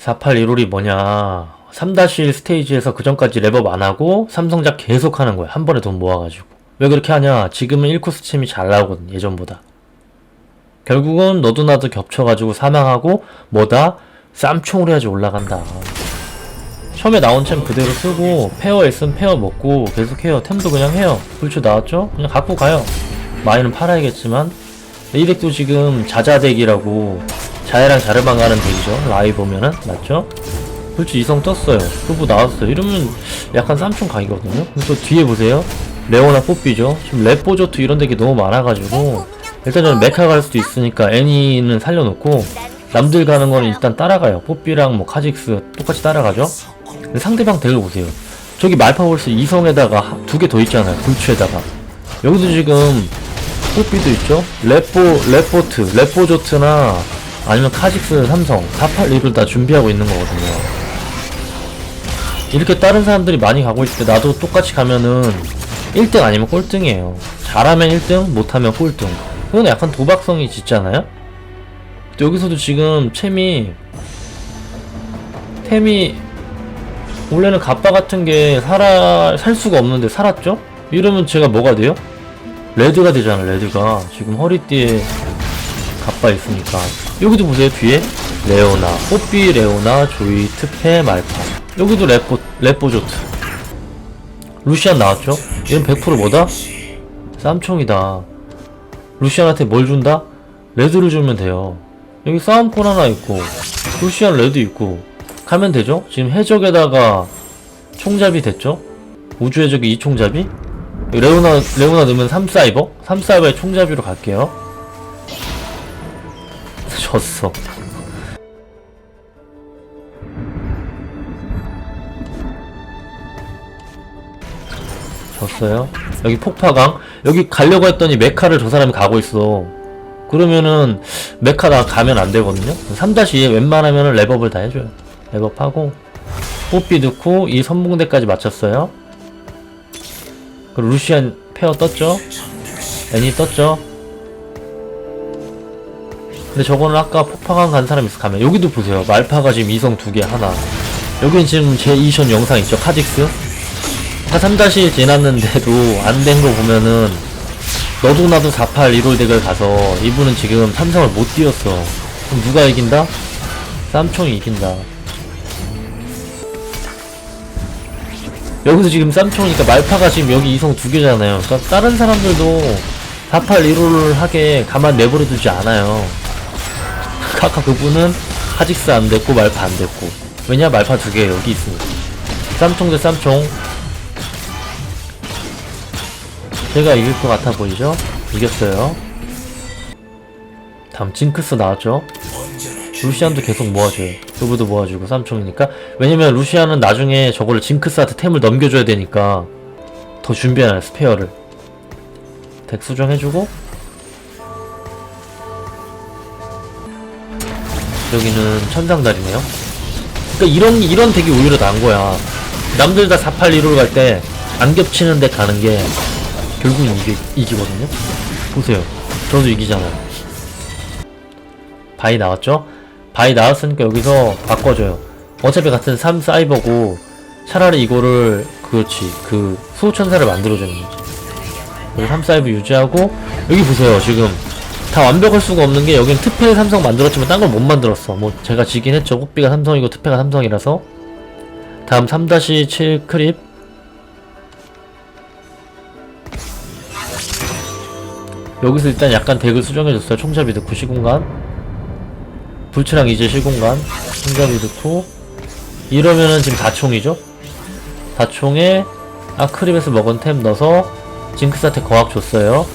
4815이 뭐냐. 3-1 스테이지에서 그 전까지 랩업 안 하고 삼성작 계속 하는 거야. 한 번에 돈 모아가지고. 왜 그렇게 하냐. 지금은 1코스 침이 잘 나오거든 예전보다. 결국은 너도 나도 겹쳐가지고 사망하고 뭐다? 쌈총으로 해야지 올라간다. 처음에 나온 챔 그대로 쓰고 페어 있으면 페어 먹고 계속 해요. 템도 그냥 해요. 불초 나왔죠? 그냥 갖고 가요. 마이는 팔아야겠지만. 이 덱도 지금 자자덱이라고 자해랑 자르방 가는 덱이죠. 라이 보면은 맞죠? 불초 이성 떴어요. 후보 나왔어요. 이러면 약간 쌈총 각이거든요. 그리고 또 뒤에 보세요. 레오나 뽀삐죠. 지금 레포조트 이런 덱이 너무 많아가지고 일단 저는 메카 갈 수도 있으니까 애니는 살려놓고 남들 가는 거는 일단 따라가요. 뽀삐랑 뭐 카직스 똑같이 따라가죠. 근데 상대방 덱을 보세요. 저기 말파볼스 이성에다가 두 개 더 있잖아요. 불추에다가. 여기도 지금 뽀삐도 있죠? 레포 레포트 레포조트나 아니면 카직스 삼성 481을 다 준비하고 있는 거거든요. 이렇게 다른 사람들이 많이 가고 있을 때 나도 똑같이 가면은 1등 아니면 꼴등이에요. 잘하면 1등 못하면 꼴등. 그건 약간 도박성이 짙잖아요? 또 여기서도 지금 챔이 템이 원래는 갑바 같은 게 살아 살 수가 없는데 살았죠? 이러면 제가 뭐가 돼요? 레드가 되잖아 레드가. 지금 허리띠에 갑바 있으니까 여기도 보세요 뒤에 레오나 뽀삐 레오나 조이 트페 말파 여기도 레포 레포조트 루시안 나왔죠? 얘는 100% 뭐다? 쌈총이다 루시안한테 뭘 준다? 레드를 주면 돼요 여기 싸움폰 하나 있고 루시안 레드 있고 가면 되죠? 지금 해적에다가 총잡이 됐죠? 우주 해적이 2총잡이? 레오나, 레오나 넣으면 3사이버? 3사이버에 총잡이로 갈게요. 졌어. 졌어요. 여기 폭파강. 여기 가려고 했더니 메카를 저 사람이 가고 있어. 그러면은 메카 나 가면 안 되거든요. 3-2에 웬만하면은 랩업을 다 해줘요. 랩업하고 뽀삐 넣고 이 선봉대까지 맞췄어요. 그리고 루시안 페어 떴죠? 애니 떴죠? 근데 저거는 아까 폭파강 간 사람 있어 가면 여기도 보세요. 말파가 지금 이성 두 개 하나. 여긴 지금 제 이션 영상 있죠? 카직스? 다3-1 지났는데도 안 된 거 보면은 너도 나도 48 1홀 덱을 가서 이분은 지금 삼성을 못 뛰었어. 그럼 누가 이긴다? 쌈총이 이긴다. 여기서 지금 쌈총이니까 말파가 지금 여기 이성 두 개잖아요. 그러니까 다른 사람들도 48 1홀을 하게 가만 내버려 두지 않아요. 아까 그분은 하직스 안 됐고 말파 안 됐고. 왜냐? 말파 두 개 여기 있으니까. 쌈총 대 쌈총. 제가 이길 것 같아 보이죠? 이겼어요. 다음 징크스 나왔죠? 루시안도 계속 모아줘요. 두부도 모아주고 쌈총이니까. 왜냐면 루시안은 나중에 저거를 징크스한테 템을 넘겨줘야 되니까 더 준비하나요 스페어를. 덱 수정해주고 여기는 천장다리네요. 그러니까 이런 이런 덱이 오히려 나은 거야. 남들 다 481로 갈 때 안 겹치는 덱 가는 게 결국은 이기, 이기거든요. 보세요. 저도 이기잖아요. 바이 나왔죠? 바이 나왔으니까 여기서 바꿔줘요. 어차피 같은 3 사이버고 차라리 이거를 그렇지 그 수호천사를 만들어주는 거지. 여기 3 사이버 유지하고 여기 보세요 지금 다 완벽할 수가 없는 게 여긴 특패 삼성 만들었지만 딴 걸 못 만들었어. 뭐 제가 지긴 했죠. 호비가 삼성이고 특패가 삼성이라서 다음 3-7 크립 여기서 일단 약간 덱을 수정해줬어요. 총잡이 넣고 시공간. 불치랑 이제 시공간. 총잡이 넣고. 이러면은 지금 다총이죠? 다총에 아크립에서 먹은 템 넣어서 징크스한테 거학 줬어요.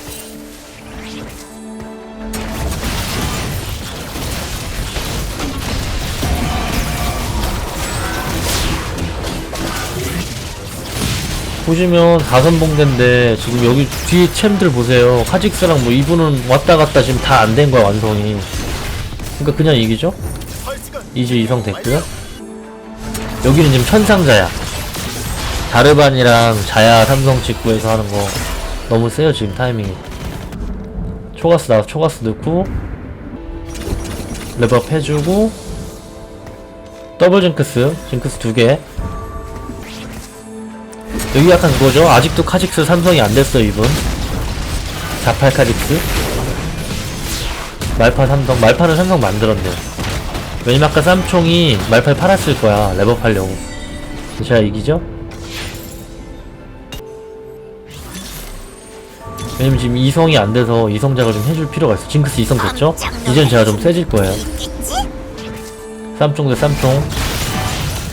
보시면 다선봉대인데 지금 여기 뒤에 챔들 보세요. 카직스랑 뭐 이분은 왔다 갔다 지금 다 안 된 거야 완성이. 그러니까 그냥 이기죠? 이제 이성 됐고요. 여기는 지금 천상자야. 다르반이랑 자야 삼성 직구에서 하는 거 너무 세요 지금 타이밍이. 초가스 나와서 초가스 넣고 랩업 해주고 더블 징크스, 징크스 두 개. 여기 약간 그거죠? 아직도 카직스 삼성이 안 됐어, 이분. 48 카직스. 말파 삼성, 말파는 삼성 만들었네요. 왜냐면 아까 쌈총이 말파에 팔았을 거야, 랩업 하려고. 제가 이기죠? 왜냐면 지금 이성이 안 돼서 이성작을 좀 해줄 필요가 있어. 징크스 이성 됐죠? 이젠 제가 좀 세질 거예요. 쌈총 대 쌈총.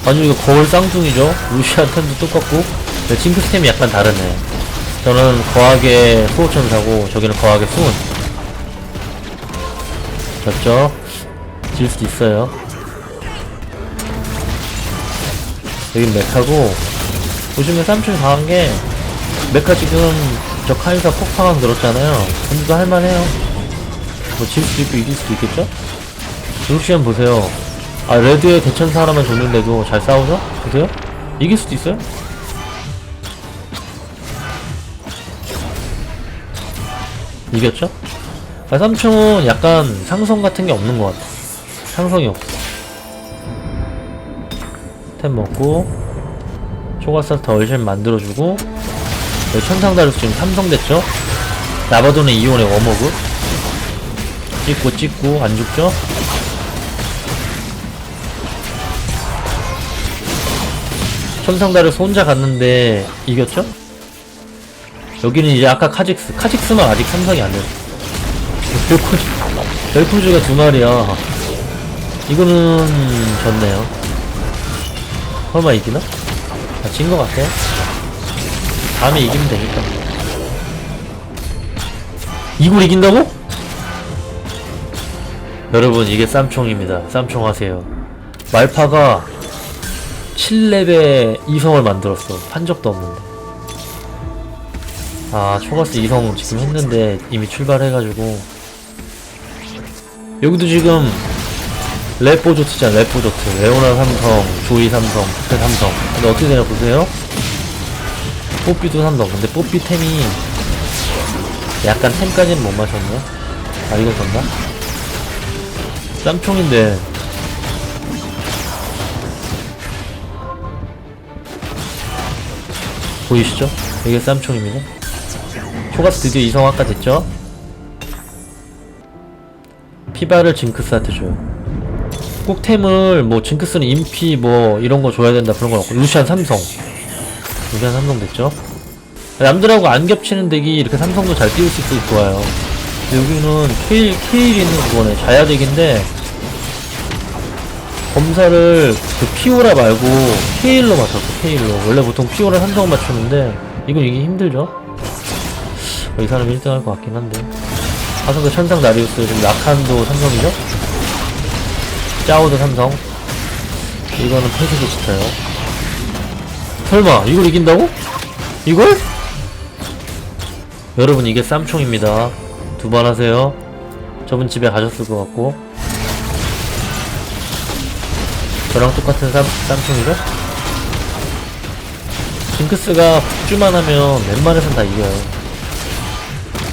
아니 이거 거울 쌍둥이죠? 루시안 템도 똑같고 징크 스 템이 약간 다르네. 저는 거하게 수호천 사고 저기는 거하게 수은. 졌죠? 질 수도 있어요. 여긴 메카고 보시면 쌈총이 강한 게 메카 지금 저 카이사 폭파강 들었잖아요. 근데도 할만해요. 뭐 질 수도 있고 이길 수도 있겠죠? 루시안 보세요. 아 레드에 대천사 하나만 줬는데도 잘 싸우죠? 보세요? 이길 수도 있어요? 이겼죠? 아, 삼총은 약간 상성 같은 게 없는 것 같아. 상성이 없어. 템 먹고 초가스타 얼씬 만들어주고 여기 천상다루스 지금 삼성 됐죠? 나바돈의 이온의 워머그 찍고 찍고 안 죽죠? 천상다루스 혼자 갔는데 이겼죠? 여기는 이제 아까 카직스 카직스만 아직 삼성이 안 됐어. 벨코즈 벨코즈가 두 마리야. 이거는 졌네요. 설마 이기나? 아, 진것 같아요 다음에 이기면 되니까. 이걸 이긴다고? 여러분 이게 쌈총입니다. 쌈총 하세요. 말파가 7렙에 이성을 만들었어. 한 적도 없는데 아 초가스 이성 지금 했는데 이미 출발해가지고. 여기도 지금 랩보조트잖아 랩보조트. 레오나 삼성 조이 삼성 부패 삼성. 근데 어떻게 되냐 보세요? 뽀삐도 삼성. 근데 뽀삐 템이 약간 템까지는 못 마셨네 아 이거 졌나? 쌈총인데. 보이시죠? 이게 쌈총입니다 초가스 드디어 이성 아까 됐죠? 피바를 징크스한테 줘요 꼭 템을 뭐 징크스는 인피 뭐 이런 거 줘야 된다 그런 건 없고 루시안 삼성 루시안 삼성 됐죠? 남들하고 안 겹치는 덱이 이렇게 삼성도 잘 띄울 수 좋아요 근데 여기는 케일, 케일 있는 그거네 자야덱인데 검사를 그 피오라 말고 케일로 맞췄어 케일로 원래 보통 피오라 삼성 맞추는데 이건 이게 힘들죠? 어, 이 사람이 1등 할 것 같긴 한데 화성도 천상 나리우스 지금 라칸도 삼성이죠? 짜오도 삼성 이거는 패시도 붙어요 설마 이걸 이긴다고? 이걸? 여러분 이게 쌈총입니다 두 번 하세요 저분 집에 가셨을 것 같고 저랑 똑같은 쌈, 쌈총이죠? 징크스가 폭주만 하면 웬만해선 다 이겨요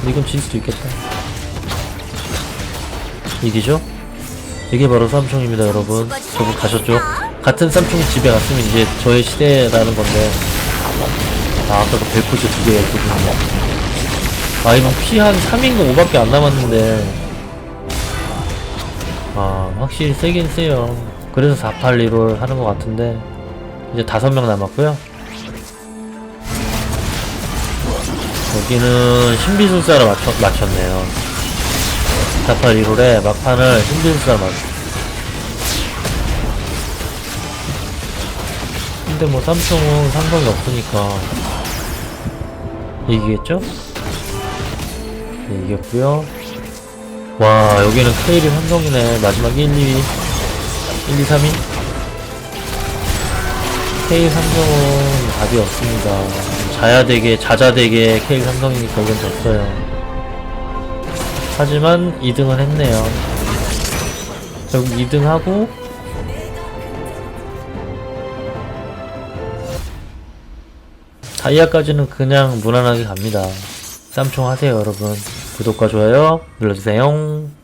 이건 질 수도 있겠다. 이기죠? 이게 바로 쌈총입니다 여러분. 저분 가셨죠? 같은 쌈총 집에 갔으면 이제 저의 시대라는 건데. 아 아까 그 벨코즈 두 개가 있거든요. 아 이건 피한 3인가 5밖에 안 남았는데. 아 확실히 세긴 세요. 그래서 482를 하는 것 같은데. 이제 5명 남았고요 여기는 신비술사를 맞췄, 맞췄네요. 482롤에 막판을 신비술사를 맞췄 근데 뭐 삼총은 상관이 없으니까 이기겠죠? 네, 이겼고요. 와 여기는 케일이 삼성이네. 마지막 1, 2위 1, 2, 3위? 케일 삼성은 답이 없습니다 자야되게 자자되게 케일 삼성이니까 이건 졌어요. 하지만 2등은 했네요. 결국 2등하고 다이아까지는 그냥 무난하게 갑니다. 쌈총 하세요 여러분. 구독과 좋아요 눌러주세요